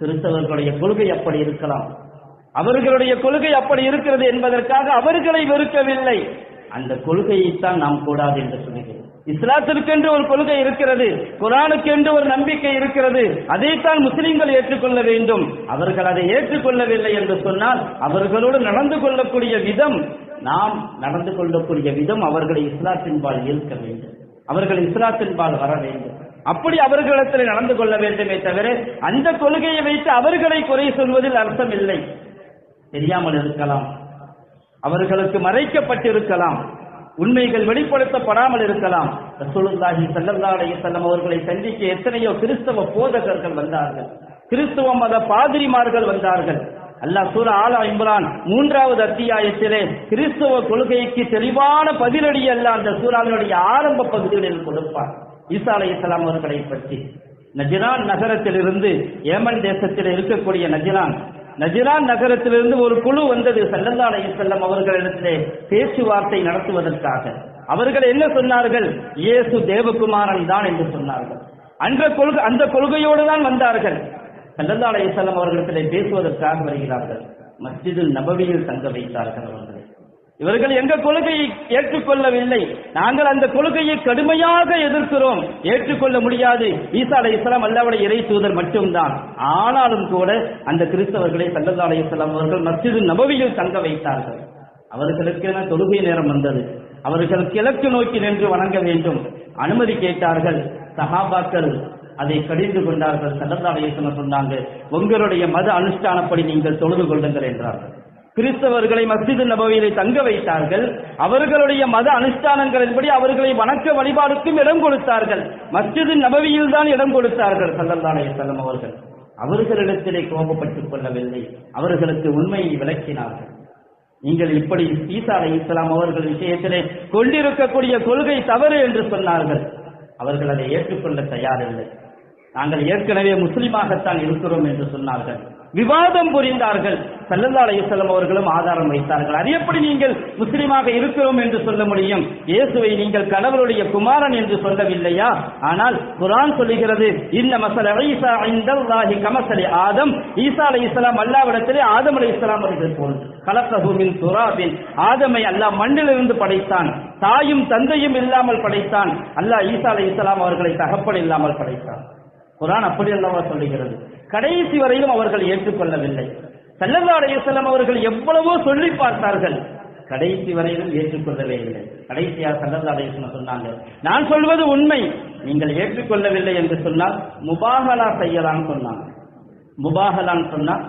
கிறிஸ்தவர்களுடைய கொள்கை அப்படி இருக்கலாம். அவர்களுடைய கொள்கை அப்படி இருக்கிறது என்பதற்காக அவர்களை வெறுக்கவில்லை. அந்த கொள்கையைத்தான் நாம் கூடாது என்று சொல்கிறோம் இஸ்லாத்திற்கென்று ஒரு கொள்கை இருக்கிறது குரானுக்கென்று ஒரு நம்பிக்கை இருக்கிறது அதைத்தான் முஸ்லிம்கள் ஏற்றுக்கொள்ள வேண்டும். அவர்கள் அதை ஏற்றுக்கொள்ளவில்லை என்று சொன்னால் அவர்களோடு நடந்து கொள்ளக்கூடிய விதம் நாம் நடந்து கொள்ளக்கூடிய விதம் அவர்களை இஸ்லாத்தின்பால் ஈர்க்க வேண்டும். அவர்கள் இஸ்லாத்தின்பால் வர வேண்டும். அப்படி அவர்களிடத்தில் நடந்து கொள்ள வேண்டுமே தவிர அந்த கொள்கையை வைத்து அவர்களை குறை சொல்வதில் அர்த்தம் இல்லை. தெரியாமல் இருக்கலாம். அவர்களுக்கு மறைக்கப்பட்டிருக்கலாம். உண்மைகள் வெளிப்படுத்தப்படாமல் இருக்கலாம். ரசூலுல்லாஹி ஸல்லல்லாஹு அலைஹி வஸல்லம் அவர்களை சந்திக்க எத்தனையோ கிறிஸ்தவ போதகர்கள் வந்தார்கள். கிறிஸ்துவ மத பாதிரிமார்கள் வந்தார்கள். அல்லாஹ் சூரா ஆலா இம்ரான் மூன்றாவது அத்தியாயத்திலே கிறிஸ்தவ கொள்கைக்கு தெளிவான பதிலடி அல்ல அந்த சூறாவினுடைய ஆரம்ப பகுதிகளில் கொடுப்பார். ஈசா அலைஹிஸ்ஸலாம் அவர்களை பற்றி. நஜிரான் நகரத்திலிருந்து ஏமன் தேசத்தில் இருக்கக்கூடிய நஜிரான். நஜிரான் நகரத்திலிருந்து ஒரு குழு வந்தது சல்லல்லா அலைஹிஸ்ஸலாம் அவர்களிடத்திலே பேச்சுவார்த்தை நடத்துவதற்காக. அவர்கள் என்ன சொன்னார்கள்? இயேசு தேவகுமாரன் தான் என்று சொன்னார்கள். அந்த கொள்கை அந்த கொள்கையோடு தான் வந்தார்கள். சல்லல்லா அலைஹிஸ்ஸலாம் அவர்களிடத்திலே பேசுவதற்காக வருகிறார்கள். மஸ்ஜிதில் நபவியில் தங்க வைத்தார்கள் அவர்கள். இவர்கள் எங்க கொள்கையை ஏற்றுக்கொள்ளவில்லை. நாங்கள் அந்த கொள்கையை கடுமையாக எதிர்க்கிறோம். ஏற்றுக்கொள்ள முடியாது. ஈசா அலை இஸ்லாம் அல்லாவுடைய இறை தூதர் மட்டும்தான். ஆனாலும் கூட அந்த கிறிஸ்தவர்களை சல்லல்லா அலை இஸ்லாம் அவர்கள் மசிது நபவியில் தங்க வைத்தார்கள். அவர்களுக்கென தொழுகை நேரம் வந்தது? அவர்கள் கிழக்கு நோக்கி நின்று வணங்க வேண்டும். அனுமதி கேட்டார்கள். சஹாபாக்கள் அதை கடிந்து கொண்டார்கள். சல்லல்லா அலை இஸ்லாம் சொன்னாங்க உங்களுடைய மத அனுஷ்டானப்படி நீங்கள் தொழுது கொள்ளுங்கள் என்றார்கள். கிறிஸ்தவர்களை மஸ்ஜிது நபவியிலே தங்க வைத்தார்கள். அவர்களுடைய மத அனுஷ்டானங்களின்படி அவர்களை வணக்க வழிபாடுக்கும் இடம் கொடுத்தார்கள். மஸ்ஜிது நபவியில் தான் இடம் கொடுத்தார்கள் சல்லல்லா செல்லம் அவர்கள். அவர்களிடத்திலே கோபப்பட்டுக் கொள்ளவில்லை. அவர்களுக்கு உண்மையை விளக்கினார்கள். நீங்கள் இப்படி ஈசா அலை இஸ்லாம் அவர்கள் விஷயத்திலே கொண்டிருக்கக்கூடிய கொள்கை தவறு என்று சொன்னார்கள். அவர்கள் அதை ஏற்றுக்கொள்ள தயாரில்லை. நாங்கள் ஏற்கனவே முஸ்லிமாகத்தான் இருக்கிறோம் என்று சொன்னார்கள். விவாதம் புரிந்தார்கள். சல்லல்லா அலையுசல்லம் அவர்களும் ஆதாரம் வைத்தார்கள். அது எப்படி நீங்கள் முஸ்லிமாக இருக்கிறோம் என்று சொல்ல முடியும்? இயேசுவை நீங்கள் கடவுளுடைய குமாரன் என்று சொல்லவில்லையா? ஆனால் குரான் சொல்லுகிறது இந்த மசல ஈசா இந்தல்லாஹி கமசலி ஆதம். ஈசா அலை இஸ்லாம் அல்லாவிடத்திலே ஆதம் அலைஹிஸ்ஸலாம் அவர்கள் போல். கலக்கஹு துராபின். ஆதமை அல்லாஹ் மண்ணிலிருந்து படைத்தான். தாயும் தந்தையும் இல்லாமல் படைத்தான். அல்லாஹ் ஈசா அலைஹிஸ்ஸலாம் அவர்களை தகப்பன் இல்லாமல் படைத்தான். குரான் அப்படி அல்லவா சொல்லுகிறது? கடைசி வரையிலும் அவர்கள் ஏற்றுக்கொள்ளவில்லை. சல்லல்லா அலைஹிஸ்ஸலாம் அவர்கள் எவ்வளவோ சொல்லி பார்த்தார்கள். கடைசி வரையிலும் ஏற்றுக்கொள்ளவே இல்லை. கடைசியாக சல்லல்லா அலைஹிஸ்ஸலாம் சொன்னாங்க. நான் சொல்வது உண்மை. நீங்கள் ஏற்றுக்கொள்ளவில்லை என்று சொன்னால் முபாகலா செய்யலாம் சொன்னாங்க. முபாகலான் சொன்னால்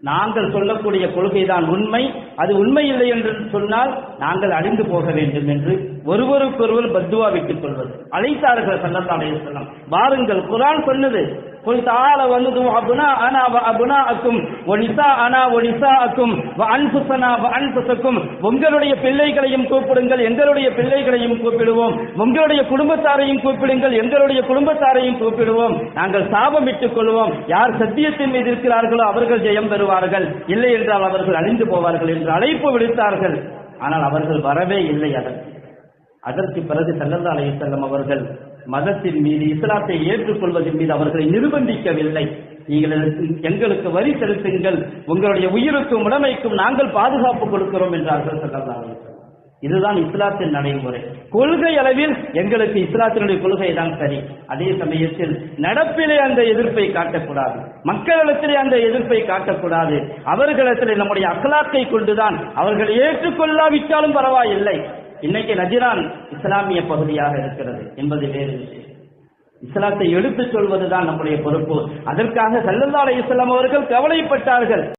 நாங்கள் சொல்லக்கூடிய கொள்கைதான் உண்மை. அது உண்மை இல்லை என்று சொன்னால் நாங்கள் அழிந்து போக வேண்டும் என்று ஒருவருக்கொருவர் பத்துவா விட்டுக் கொள்வது. அழைத்தார்கள் சல்லல்லா செல்லம் வாருங்கள் குரான் சொன்னது. قل تعالى وندعو أبناءنا وأبناءكم ونساءنا ونساءكم وأنفسنا وأنفسكم உங்களுடைய பிள்ளைகளையும் கூப்பிடுங்கள் எங்களுடைய பிள்ளைகளையும் கூப்பிடுவோம் உங்களுடைய குடும்பத்தாரையும் கூப்பிடுங்கள் எங்களுடைய குடும்பத்தாரையும் கூப்பிடுவோம் நாங்கள் சாபமிட்டுக் கொள்வோம் யார் சத்தியத்தின் மீது இருக்கிறார்களோ அவர்கள் ஜெயம் பெறுவார்கள் இல்லை என்றால் அவர்கள் அழிந்து போவார்கள் என்று அழைப்பு விடுத்தார்கள் ஆனால் அவர்கள் வரவே இல்லை அதற்கு அதற்கு பிறகு சல்லல்லா அலைஹிஸ்ஸலாம் அவர்கள் மதத்தின் மீது இஸ்லாத்தை ஏற்றுக்கொள்வதன் மீது அவர்களை நிர்பந்திக்கவில்லை. நீங்கள் எங்களுக்கு வரி செலுத்துங்கள். உங்களுடைய உயிருக்கும் உடமைக்கும் நாங்கள் பாதுகாப்பு கொடுக்கிறோம் என்றார்கள் சல்லல்லா இதுதான் இஸ்லாத்தின் நடைமுறை. கொள்கை அளவில் எங்களுக்கு இஸ்லாத்தினுடைய கொள்கை தான் சரி. அதே சமயத்தில் நடப்பிலே அந்த எதிர்ப்பை காட்டக்கூடாது. மக்களிடத்திலே அந்த எதிர்ப்பை காட்டக்கூடாது. அவர்களிடத்தில் நம்முடைய அகலாக்கை கொண்டுதான் அவர்கள் ஏற்றுக்கொள்ளாவிட்டாலும் பரவாயில்லை. இன்னைக்கு நஜிரான் இஸ்லாமிய பகுதியாக இருக்கிறது என்பது வேறு விஷயம். இஸ்லாத்தை எடுத்துச் சொல்வதுதான் நம்முடைய பொறுப்பு. அதற்காக சல்லல்லா இஸ்லாம் அவர்கள் கவலைப்பட்டார்கள்.